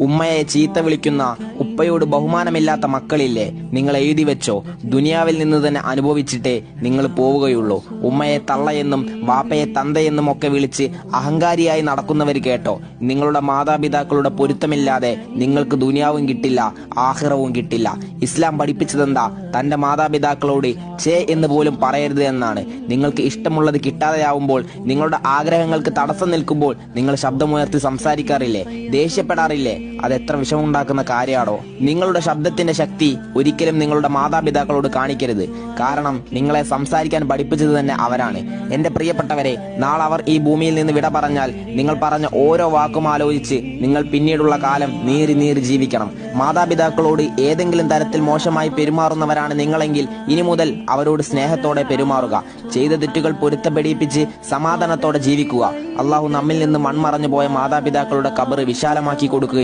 ഉമ്മയെ ചീത്ത വിളിക്കുന്ന ഉപ്പയോട് ബഹുമാനമില്ലാത്ത മക്കളില്ലേ? നിങ്ങൾ എഴുതി വെച്ചോ. ദുനിയാവിൽ നിന്ന് തന്നെ അനുഭവിച്ചിട്ടേ നിങ്ങൾ പോവുകയുള്ളൂ. ഉമ്മയെ തള്ളയെന്നും വാപ്പയെ തന്തയെന്നും ഒക്കെ വിളിച്ച് അഹങ്കാരിയായി നടക്കുന്നവർ കേട്ടോ. നിങ്ങളുടെ മാതാപിതാക്കളുടെ പൊരുത്തമില്ലാതെ നിങ്ങൾക്ക് ദുനിയാവും കിട്ടില്ല ആഹിറവും കിട്ടില്ല. ഇസ്ലാം പഠിപ്പിച്ചതെന്താ? തന്റെ മാതാപിതാക്കളോട് ചേ എന്ന് പോലും പറയരുത് എന്നാണ്. നിങ്ങൾക്ക് ഇഷ്ടമുള്ളത് കിട്ടാതെയാവുമ്പോൾ നിങ്ങളുടെ ആഗ്രഹങ്ങൾക്ക് തടസ്സം നിൽക്കുമ്പോൾ നിങ്ങൾ ശബ്ദമുയർത്തി സംസാരിക്കാറില്ലേ? ദേഷ്യപ്പെടാറില്ലേ? അത് എത്ര വിഷമുണ്ടാക്കുന്ന കാര്യമാണോ നിങ്ങളുടെ ശബ്ദത്തിന്റെ ശക്തി ഒരിക്കലും നിങ്ങളുടെ മാതാപിതാക്കളോട് കാണിക്കരുത്. കാരണം നിങ്ങളെ സംസാരിക്കാൻ പഠിപ്പിച്ചത് തന്നെ അവരാണ്. എന്റെ പ്രിയപ്പെട്ടവരെ നാളെ അവർ ഈ ഭൂമിയിൽ നിന്ന് വിട പറഞ്ഞാൽ നിങ്ങൾ പറഞ്ഞ ഓരോ വാക്കും ആലോചിച്ച് നിങ്ങൾ പിന്നീടുള്ള കാലം നീറി നീറി ജീവിക്കണം. മാതാപിതാക്കളോട് ഏതെങ്കിലും തരത്തിൽ മോശമായി പെരുമാറുന്നവരാണ് നിങ്ങളെങ്കിൽ ഇനി മുതൽ അവരോട് സ്നേഹത്തോടെ പെരുമാറുക. ചെയ്ത തെറ്റുകൾ പൊരുത്തപ്പെടിപ്പിച്ച് സമാധാനത്തോടെ ജീവിക്കുക. അള്ളാഹു നമ്മിൽ നിന്ന് മൺമറഞ്ഞു പോയ മാതാപിതാക്കളുടെ കബറ് വിശാലമാക്കി കൊടുക്കുക